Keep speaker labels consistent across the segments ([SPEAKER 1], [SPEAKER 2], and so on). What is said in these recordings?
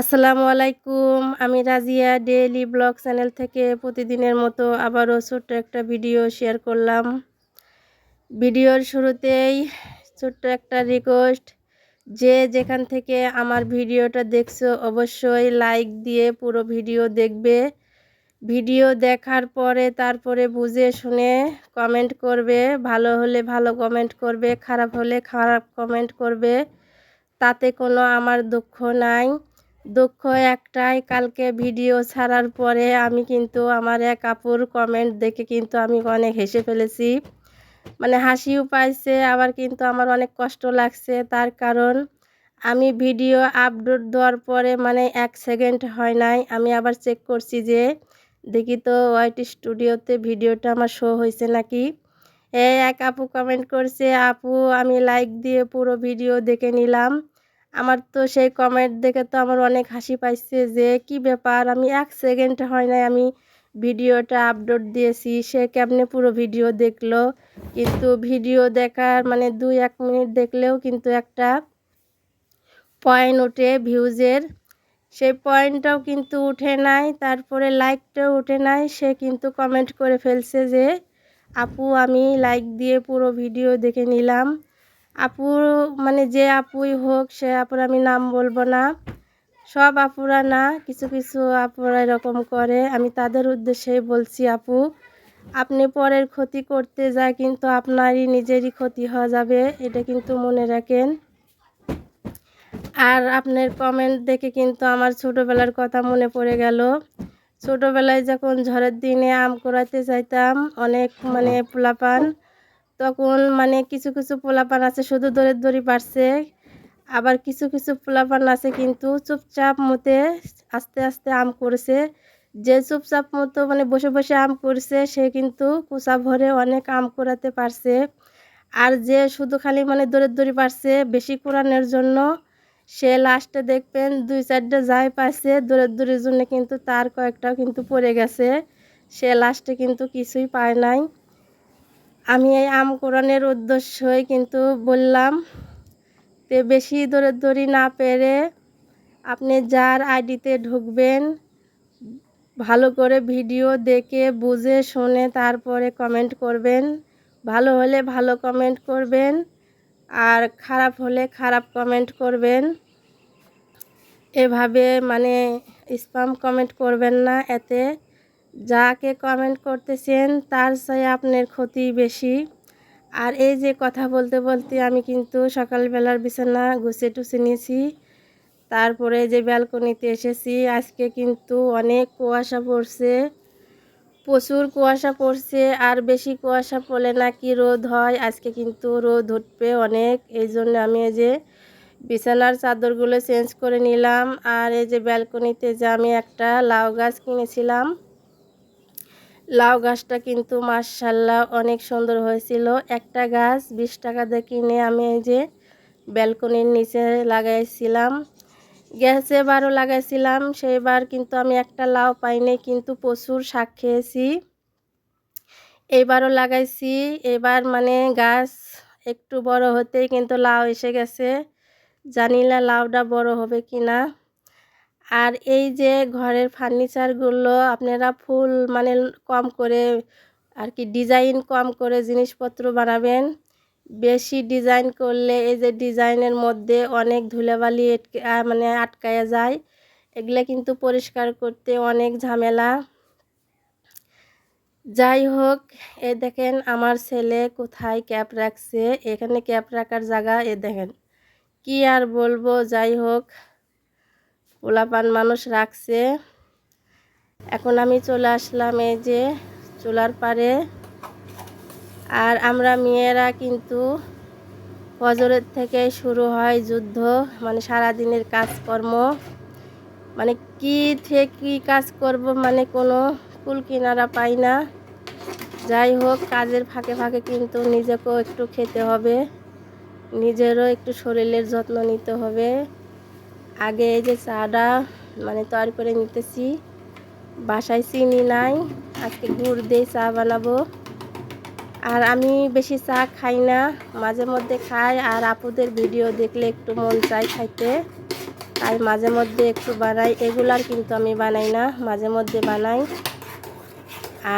[SPEAKER 1] আসসালামু আলাইকুম। আমি রাজিয়া ডেইলি ব্লগ চ্যানেল থেকে প্রতিদিনের মতো আবারও ছোট্ট একটা ভিডিও শেয়ার করলাম। ভিডিওর শুরুতেই ছোট্ট একটা রিকোয়েস্ট যে যেখান থেকে আমার ভিডিওটা দেখছ অবশ্যই লাইক দিয়ে পুরো ভিডিও দেখবে। ভিডিও দেখার পরে তারপরে বুঝে শুনে কমেন্ট করবে, ভালো হলে ভালো কমেন্ট করবে, খারাপ হলে খারাপ কমেন্ট করবে, তাতে কোনো আমার দুঃখ নাই। দুঃখ একটাই, কালকে ভিডিও ছাড়ার পরে আমি কিন্তু আমার এক আপুর কমেন্ট দেখে কিন্তু আমি অনেক হেসে ফেলেছি। মানে হাসিও পাইছে, আবার কিন্তু আমার অনেক কষ্ট লাগছে। তার কারণ আমি ভিডিও আপলোড দেওয়ার পরে মানে এক সেকেন্ড হয় নাই, আমি আবার চেক করছি যে, দেখি তো ওয়াইটি স্টুডিওতে ভিডিওটা আমার শো হয়েছে নাকি? এ এক আপু কমেন্ট করছে, আপু, আমি লাইক দিয়ে পুরো ভিডিও দেখে নিলাম। আমার তো সেই কমেন্ট দেখে তো আমার অনেক হাসি পাইছে যে, কি ব্যাপার? আমি এক সেকেন্ড হয় নাই আমি ভিডিওটা আপলোড দিয়েছি। সে কেমনে পুরো ভিডিও দেখল? কিন্তু ভিডিও দেখার মানে দুই, এক মিনিট দেখলেও কিন্তু একটা পয়েন্ট ওঠে ভিউজের সেই পয়েন্টটাও কিন্তু উঠে নাই, তারপরে লাইকটাও উঠে নাই। সে কিন্তু কমেন্ট করে ফেলছে যে, আপু, আমি লাইক দিয়ে পুরো ভিডিও দেখে নিলাম। আপুর মানে যে আপুই হোক, সে আপুর আমি নাম বলব না। সব আপুরা না, কিছু কিছু আপুরা এরকম করে। আমি তাদের উদ্দেশ্যেই বলছি, আপু, আপনি পরের ক্ষতি করতে যায় কিন্তু আপনারই নিজেরই ক্ষতি হয়ে যাবে, এটা কিন্তু মনে রাখেন। আর আপনার কমেন্ট দেখে কিন্তু আমার ছোটোবেলার কথা মনে পড়ে গেল। ছোটোবেলায় যখন ঝড়ের দিনে আম করাতে চাইতাম অনেক মানে পোলাপান তখন মানে কিছু কিছু পোলাপান আছে, শুধু দৌড়ে দড়ি পারছে। আবার কিছু কিছু পোলাপান আছে কিন্তু চুপচাপ মতে আস্তে আস্তে আম করেছে। যে চুপচাপ মতো মানে বসে বসে আম করছে, সে কিন্তু কুচা ভরে অনেক আম করাতে পারছে। আর যে শুধু খালি মানে দৌড়ে দড়ি পারছে, বেশি কোরআনের জন্য সে লাস্টে দেখবেন দুই চারটে যাই পাইছে দৌড়ে দড়ির জন্য কিন্তু তার কয়েকটাও কিন্তু পড়ে গেছে। সে লাস্টে কিন্তু কিছুই পায় নাই। আমি এই আম কোরআনের উদ্দেশ্যই কিন্তু বললাম তে বেশি দৌড়ে দড়ি না পেরে আপনি যার আইডিতে ঢুকবেন, ভালো করে ভিডিও দেখে, বুঝে, শুনে, তারপরে কমেন্ট করবেন। ভালো হলে ভালো কমেন্ট করবেন আর খারাপ হলে খারাপ কমেন্ট করবেন। এভাবে মানে স্পাম কমেন্ট করবেন না এতে। যাকে কমেন্ট করতেছেন, তার চাই আপনার ক্ষতি বেশি। আর এই যে কথা বলতে বলতে আমি কিন্তু সকালবেলার বিছানা গুছে টুছে নিয়েছি। তারপরে যে ব্যালকনিতে এসেছি। আজকে কিন্তু অনেক কুয়াশা পড়ছে। প্রচুর কুয়াশা পড়ছে। আর বেশি কুয়াশা পড়লে নাকি রোদ হয়। আজকে কিন্তু রোদ উঠবে অনেক। এই জন্য আমি এই যে বিছানার চাদরগুলো চেঞ্জ করে নিলাম। আর এই যে ব্যালকনিতে যে আমি একটা লাউ গাছ কিনেছিলাম লাউ গাছটা কিন্তু মার্শাল্লাহ অনেক সুন্দর হয়েছিল। একটা গাছ বিশ টাকা দিয়ে কিনে আমি এই যে ব্যালকনির নিচে লাগাইছিলাম। গ্যাসে বারও লাগাইছিলাম, সেইবার কিন্তু আমি একটা লাউ পাইনি, কিন্তু প্রচুর শাক খেয়েছি। এইবারও লাগাইছি, এবার মানে গাছ একটু বড় হতেই কিন্তু লাউ এসে গেছে। জানি না লাউটা বড় হবে কি না আর এই যে ঘরের ফার্নিচারগুলো আপনারা ফুল মানে কম করে আর কি ডিজাইন কম করে জিনিসপত্র বানাবেন। বেশি ডিজাইন করলে এই যে ডিজাইনের মধ্যে অনেক ধুলাবালি মানে আটকায়া যায়। এগুলো কিন্তু পরিষ্কার করতে অনেক ঝামেলা। যাই হোক, এ দেখেন আমার ছেলে কোথায় ক্যাপ রাখছে। এখানে ক্যাপ রাখার জায়গা এ দেখেন। কি আর বলব, যাই হোক। পোলাপান মানুষ রাখছে। এখন আমি চলে আসলাম এই যে চুলার পারে আর আমরা মেয়েরা কিন্তু ফজরের থেকে শুরু হয় যুদ্ধ মানে সারাদিনের কাজকর্ম। মানে কি থেকে কী কাজ করব মানে কোনো কুল কিনারা পাই না। যাই হোক, কাজের ফাঁকে ফাঁকে কিন্তু নিজেকেও একটু খেতে হবে। নিজেরও একটু শরীরের যত্ন নিতে হবে। আগে এই যে চাটা মানে তৈরি করে নিতেছি। বাসায় চিনি নাই, আজকে গুড় দিয়ে চা বানাবো। আর আমি বেশি চা খাই না, মাঝে মধ্যে খাই, আর আপুদের ভিডিও দেখলে একটু মন চাই খাইতে। তাই মাঝে মধ্যে একটু বানাই, এগুলার কিন্তু আমি বানাই না, মাঝে মধ্যে বানাই।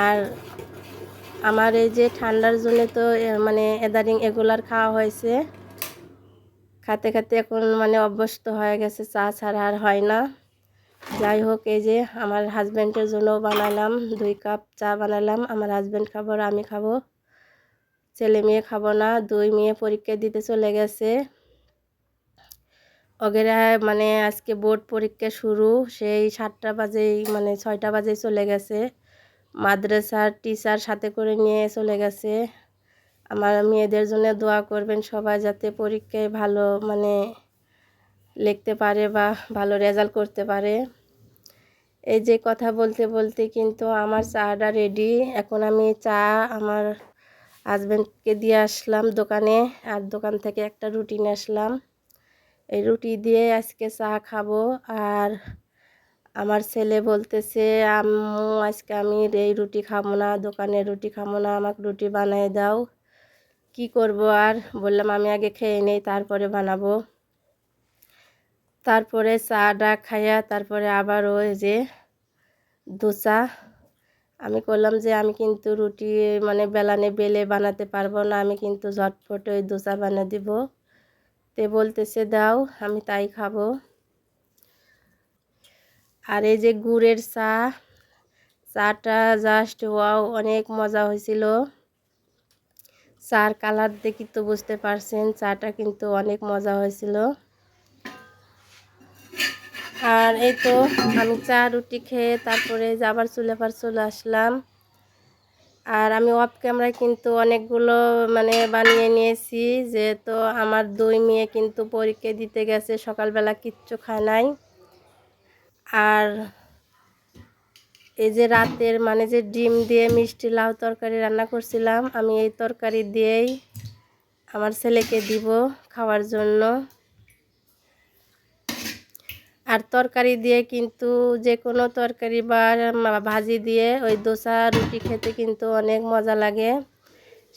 [SPEAKER 1] আর আমার এই যে ঠান্ডার জন্য তো মানে এদারিং এগুলার খাওয়া হয়েছে। খাতে খাতে এখন মানে অভ্যস্ত হয়ে গেছে, চা ছাড়া আর হয় না। যাই হোক, এই যে আমার হাজব্যান্ডের জন্য বানালাম দুই কাপ চা বানালাম। আমার হাজব্যান্ড খাব আমি খাব। ছেলে মেয়ে খাব না, দুই মেয়ে পরীক্ষা দিতে চলে গেছে। ওগেরা মানে আজকে বোর্ড পরীক্ষা শুরু, সেই সাতটা বাজেই মানে ছয়টা বাজেই চলে গেছে। মাদ্রাসার টিচার সাথে করে নিয়ে চলে গেছে। আমার মেয়েদের জন্য দোয়া করবেন সবাই যাতে পরীক্ষায় ভালো মানে লিখতে পারে বা ভালো রেজাল্ট করতে পারে। এই যে কথা বলতে বলতে কিন্তু আমার চাটা রেডি এখন আমি চা আমার হাজব্যান্ডকে দিয়ে আসলাম দোকানে আর দোকান থেকে একটা রুটি নিয়ে আসলাম। এই রুটি দিয়ে আজকে চা খাব আর আমার ছেলে বলতেছে, আম্মু, আজকে আমি এই রুটি খাব না দোকানে রুটি খাব না, আমাকে রুটি বানিয়ে দাও। কি করব আর? বললাম, আমি আগে খেয়ে নেই, তারপরে বানাবো। তারপরে চাটা খাইয়া তারপরে আবার ওই যে দোসা আমি করলাম যে, আমি কিন্তু রুটি মানে বেলানে বেলে বানাতে পারব না, আমি কিন্তু ঝটফট ওই দোসা বানিয়ে দিব। তে বলতেছে, দাও, আমি তাই খাব। আর এই যে গুড়ের চা, চাটা জাস্ট ওয়াও অনেক মজা হয়েছিল। চার কালার দেখি তো বুঝতে পারছেন, চাটা কিন্তু অনেক মজা হয়েছিল। আর এই তো আমি চা, রুটি খেয়ে তারপরে আবার চুলে পার চলে আসলাম। আর আমি অফ ক্যামেরায় কিন্তু অনেকগুলো মানে বানিয়ে নিয়েছি, যেহেতু আমার দুই মেয়ে কিন্তু পরীক্ষা দিতে গেছে, সকালবেলা কিচ্ছু খায় নাই। আর এই যে রাতের মানে যে ডিম দিয়ে মিষ্টি লাউ তরকারি রান্না করছিলাম, আমি এই তরকারি দিয়েই আমার ছেলেকে দিব খাওয়ার জন্য। আর তরকারি দিয়ে কিন্তু যে কোনো তরকারি বা ভাজি দিয়ে ওই দোসা, রুটি খেতে কিন্তু অনেক মজা লাগে।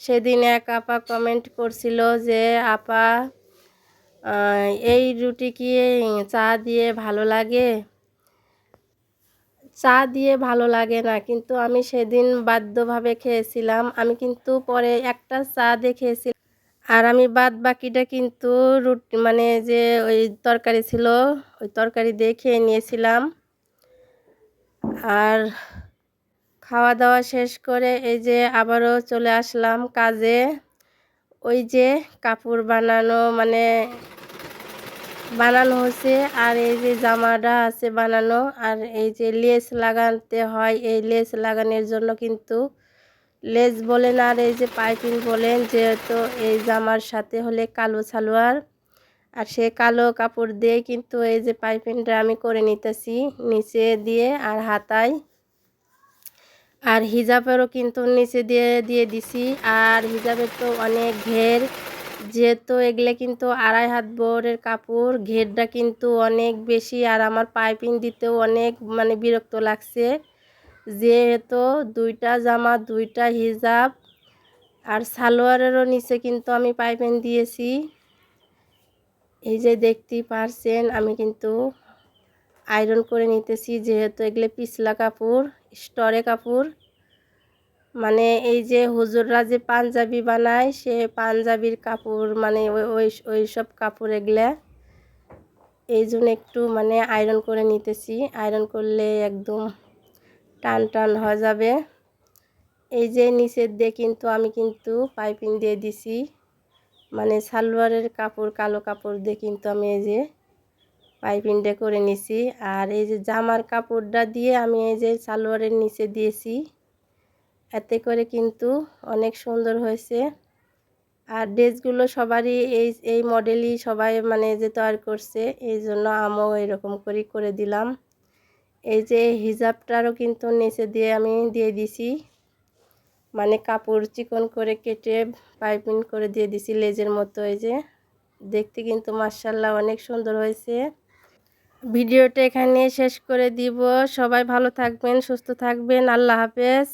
[SPEAKER 1] সেদিন এক আপা কমেন্ট করছিল যে, আপা এই রুটি কি চা দিয়ে ভালো লাগে? চা দিয়ে ভালো লাগে না, কিন্তু আমি সেদিন বাধ্যভাবে খেয়েছিলাম। আমি কিন্তু পরে একটা চা দিয়ে খেয়েছিলাম। আর আমি বাদ বাকিটা কিন্তু রুটি মানে যে ওই তরকারি ছিল, ওই তরকারি দিয়ে খেয়ে নিয়েছিলাম। আর খাওয়া দাওয়া শেষ করে এই যে আবারও চলে আসলাম কাজে। ওই যে কাপড় বানানো মানে বানানো হচ্ছে আর এই যে জামাটা আছে বানানো, আর এই যে লেস লাগাতে হয়, এই লেস লাগানোর জন্য কিন্তু লেস বলেন আর এই যে পাইপিং বলেন, যেহেতু এই জামার সাথে হলে কালো সালোয়ার। আর সে কালো কাপড় দিয়ে কিন্তু এই যে পাইপিংটা আমি করে নিতেছি নিচে দিয়ে আর হাতায়। আর হিজাবেরও কিন্তু নিচে দিয়ে দিয়ে দিছি। আর হিজাবের তো অনেক ঘের। যেহেতু এগুলো কিন্তু আড়াই হাত বোরের কাপড়, ঘেরটা কিন্তু অনেক বেশি আর আমার পাইপিং দিতেও অনেক মানে বিরক্ত লাগছে। যেহেতু দুইটা জামা, দুইটা হিজাব আর সালোয়ারেরও নিচে কিন্তু আমি পাইপিং দিয়েছি। এই যে দেখতেই পারছেন, আমি কিন্তু আয়রন করে নিতেছি, যেহেতু এগুলো পিছলা কাপড়, স্টরে কাপড়। মানে এই যে হুজুররা যে পাঞ্জাবি বানায়, সে পাঞ্জাবির কাপড় মানে ওই ওই সব কাপড় এগুলা এই জন্য একটু মানে আয়রন করে নিতেছি। আয়রন করলে একদম টান টান হয়ে যাবে। এই যে নিচের দিয়ে কিন্তু আমি কিন্তু পাইপিং দিয়ে দিছি। মানে সালোয়ারের কাপড়, কালো কাপড় দিয়ে কিন্তু আমি এই যে পাইপিংটা করে নিছি। আর এই যে জামার কাপড়টা দিয়ে আমি এই যে সালোয়ারের নিচে দিয়েছি। এতে করে কিন্তু অনেক সুন্দর হয়েছে। আর ড্রেসগুলো সবারই এই এই মডেলই সবাই মানে যে তৈরি করছে, এই জন্য আমও এরকম করে করে দিলাম। এই যে হিজাবটারও কিন্তু নিচে দিয়ে আমি দিয়ে দিছি। মানে কাপড় চিকন করে কেটে পাইপিং করে দিয়ে দিছি লেজের মতো এই যে। দেখতে কিন্তু মার্শাল্লাহ অনেক সুন্দর হয়েছে। ভিডিওটা এখানে শেষ করে দিব। সবাই ভালো থাকবেন, সুস্থ থাকবেন। আল্লাহ হাফেজ।